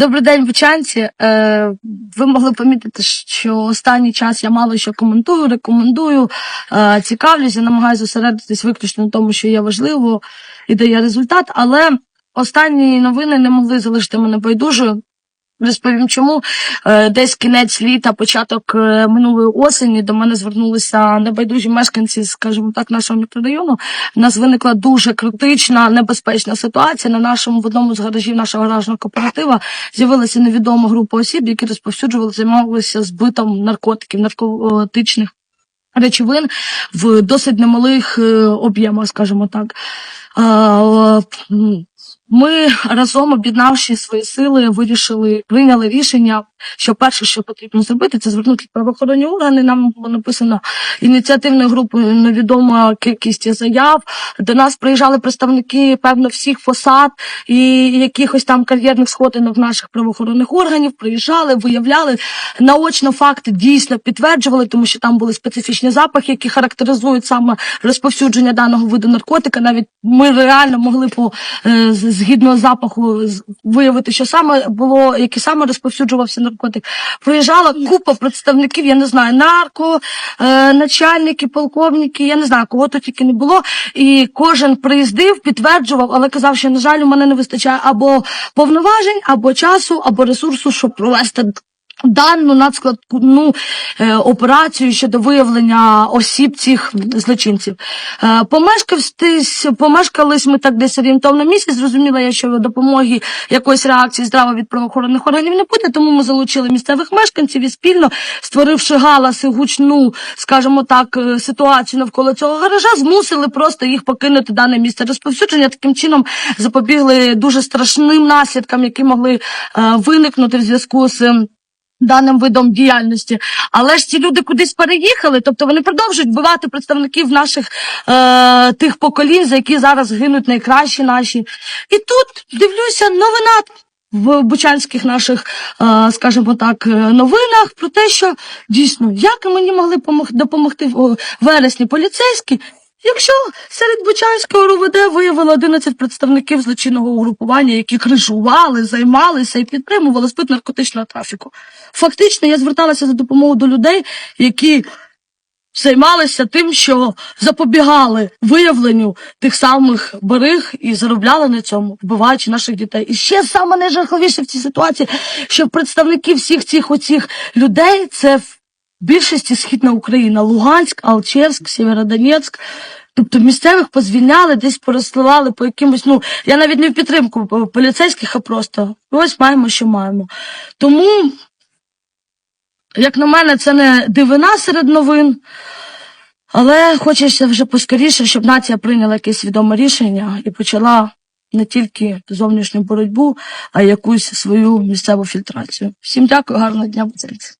Добрий день, бучанці. Е, ви могли помітити, що останній час я мало що коментую, рекомендую, е, цікавлюся, намагаюся зосередитись виключно на тому, що є важливо і дає результат. Але останні новини не могли залишити мене байдужою. Розповім, чому Е, десь кінець літа, початок е, минулої осені до мене звернулися небайдужі мешканці, скажімо так, нашого мікрорайону. У нас виникла дуже критична, небезпечна ситуація. На нашому в одному з гаражів нашого гаражного кооператива з'явилася невідома група осіб, які розповсюджували, займалися збитом наркотиків, наркотичних речовин в досить немалих е, об'ємах, скажімо так. Ми разом, об'єднавши свої сили, вирішили, прийняли рішення, що перше, що потрібно зробити, це звернути правоохоронні органи. Нам було написано ініціативною групою невідома кількість заяв. До нас приїжджали представники певно всіх посад і якихось там кар'єрних сходинок наших правоохоронних органів. Приїжджали, виявляли наочно факти дійсно підтверджували, тому що там були специфічні запахи, які характеризують саме розповсюдження даного виду наркотика. Навіть ми реально могли по е, згідно запаху виявити, що саме було, який саме розповсюджувався наркотик. Приїжджала купа представників, я не знаю, нарко, е, начальники, полковники, я не знаю, кого тут тільки не було. І кожен приїздив, підтверджував, але казав, що на жаль, у мене не вистачає або повноважень, або часу, або ресурсу, щоб провести. Дану надскладну е, операцію щодо виявлення осіб цих злочинців. Е, помешкавстись, помешкались ми так десь орієнтовно місяць. Зрозуміла я, що допомоги якоїсь реакції здраво від правоохоронних органів не буде, тому ми залучили місцевих мешканців і спільно, створивши галас і гучну, скажімо так, е, ситуацію навколо цього гаража, змусили просто їх покинути дане місце розповсюдження. Таким чином запобігли дуже страшним наслідкам, які могли е, виникнути в зв'язку з. Даним видом діяльності. Але ж ці люди кудись переїхали, тобто вони продовжують вбивати представників наших е, тих поколінь, за які зараз гинуть найкращі наші. І тут дивлюся новина в бучанських наших, е, скажімо так, е, новинах про те, що дійсно, як мені могли помог- допомогти в вересні поліцейські, Якщо серед Бучанського РУВД виявили 11 представників злочинного угрупування, які кришували, займалися і підтримували збит наркотичного трафіку. Фактично, я зверталася за допомогою до людей, які займалися тим, що запобігали виявленню тих самих бариг і заробляли на цьому, вбиваючи наших дітей. І ще саме найжахливіше в цій ситуації, що представники всіх цих оцих людей це більшості східна Україна, Луганськ, Алчевськ, Сєвєродонецьк. Тобто місцевих позвільняли, десь порозсилали по якимось, ну, я навіть не в підтримку поліцейських, а просто ось маємо, що маємо. Тому, як на мене, це не дивина серед новин, але хочеться вже поскоріше, щоб нація прийняла якесь відоме рішення і почала не тільки зовнішню боротьбу, а якусь свою місцеву фільтрацію. Всім дякую, гарного дня, буцельці.